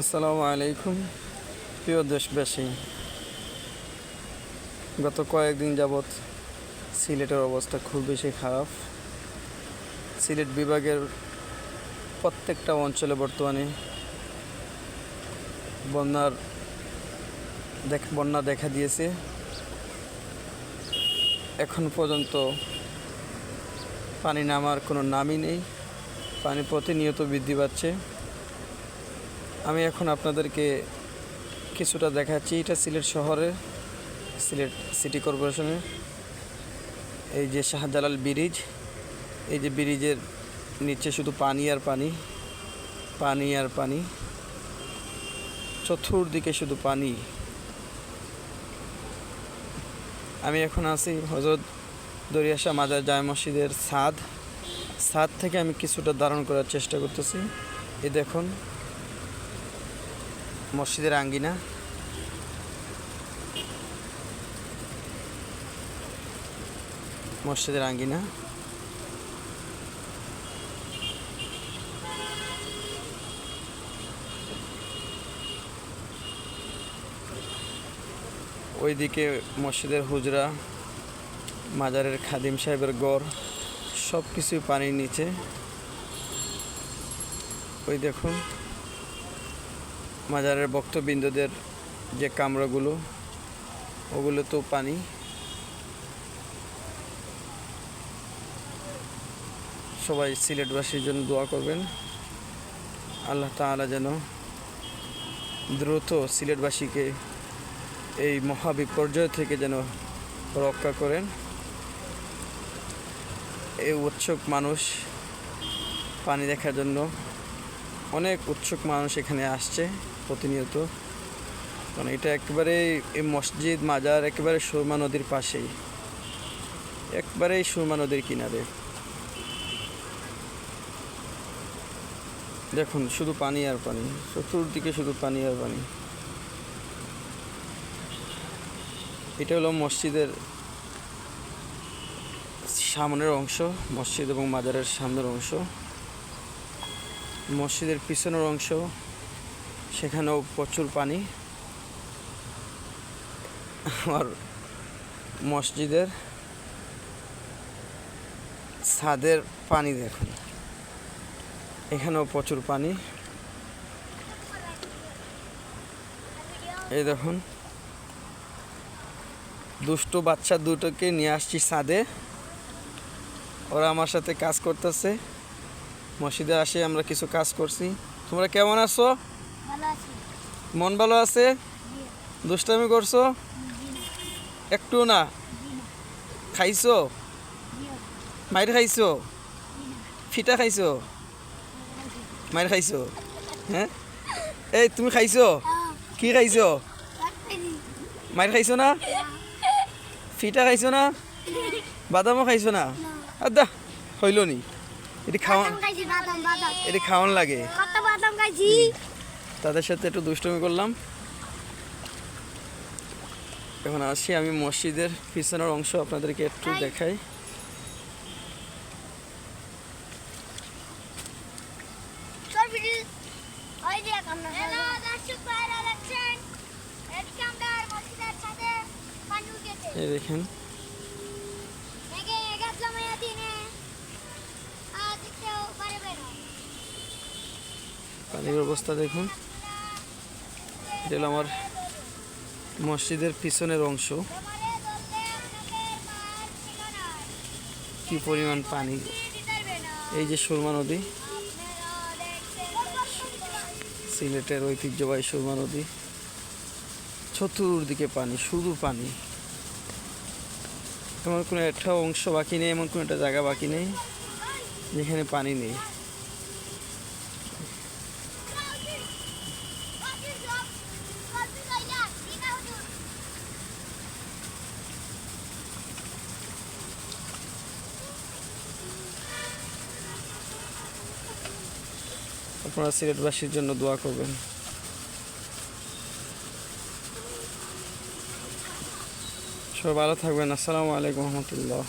আসসালামু আলাইকুম। প্রিয় দেশবাসী, গত কয়েকদিন যাবৎ সিলেটের অবস্থা খুব বেশি খারাপ। সিলেট বিভাগের প্রত্যেকটা অঞ্চলে বর্তমানে বন্যার দেখ, বন্যা দেখা দিয়েছে। এখন পর্যন্ত পানি নামার কোনো নামই নেই। পানি প্রতিনিয়ত বৃদ্ধি পাচ্ছে। আমি এখন আপনাদেরকে কিছুটা দেখাচ্ছি। এটা সিলেট শহরের, সিলেট সিটি কর্পোরেশনের। এই যে শাহজালাল ব্রিজ, এই যে ব্রিজের নিচে শুধু পানি আর পানি পানি আর পানি। চতুর্দিকে শুধু পানি। আমি এখন আছি হজরত দরিয়াশা মাজার জায় মসজিদের ছাদ ছাদ থেকে আমি কিছুটা ধারণ করার চেষ্টা করতেছি। এই দেখুন মসজিদের আঙ্গিনা। মসজিদের আঙ্গিনা। ওইদিকে মসজিদের হুজরা, মাজারের খাদিম সাহেবের গড় সব কিছুই পানির নিচে। ওই দেখুন। মাজারের ভক্তবৃন্দদের যে কামরাগুলো, ওগুলো তো পানি। সবাই সিলেটবাসীর জন্য দোয়া করবেন। আল্লাহ তাআলা যেন দ্রুত সিলেটবাসীকে এই মহাবিপর্যয় থেকে যেন রক্ষা করেন। এই উৎসুক মানুষ পানি দেখার জন্য অনেক উৎসুক মানুষ এখানে আসছে, প্রতিনিয়ত। কারণ এটা একেবারে এই মসজিদ, মাজার একেবারে সুরমা নদীর পাশেই। একবারেই সুরমা নদীর কিনারে। দেখুন, শুধু পানি আর পানি, চতুর্দিকে শুধু পানি আর পানি। এটা হলো মসজিদের সামনের অংশ, মসজিদ এবং মাজারের সামনের অংশ। মসজিদের পিছনের অংশ, সেখানেও প্রচুর পানি। আর মসজিদের ছাদের পানি দেখুন। এখানেও প্রচুর পানি। এই দেখুন, দুষ্টু বাচ্চা দুটোকে নিয়ে আসছি ছাদে। ওরা আমার সাথে কাজ করতেছে। মসজিদে আসে আমরা কিছু কাজ করছি। তোমরা কেমন আছো? মন ভালো আছে? দুষ্টামি করছ? একটু না। খাইছো? মাইর খাইছো? ফিটা খাইছো? মাইর খাইছো? হ্যাঁ? এই তুমি খাইছো? কি খাইছো? মাইর খাইছো না? ফিটা খাইছো না? বাদামও খাইছো না। আদা হইল নি। এটি বাদাম এটি খাওয়ান লাগে। তাদের সাথে একটু দুষ্টুমি করলাম। এখন আসি আমি মসজিদের পিছনের অংশ আপনাদেরকে একটু দেখাই। তোর ভিডিও ওই যে কামনা হ্যালো দর্শক ভাইরা দেখছেন এদিকে আমরা মসজিদের ছাদে পানি উঠেছে এই দেখেন এগে গেছলাম এই দিনে আজ দেখতেও পারবে না পানির অবস্থা দেখুন। এটা আমার মসজিদের পিছনের অংশ। কি পরিমাণ পানি? এই যে সুরমা নদী। সিলেটের ঐতিহ্যবাহী সুরমা নদী। চতুর্দিকে পানি, শুধু পানি। এমন কোনো একটা অংশ বাকি নেই, এমন কোনো একটা জায়গা বাকি নেই, যেখানে পানি নেই। আপনারা সিলেটবাসীর জন্য দোয়া করবেন। সবাই ভালো থাকবেন। আসসালামু আলাইকুম রহমতুল্লাহ।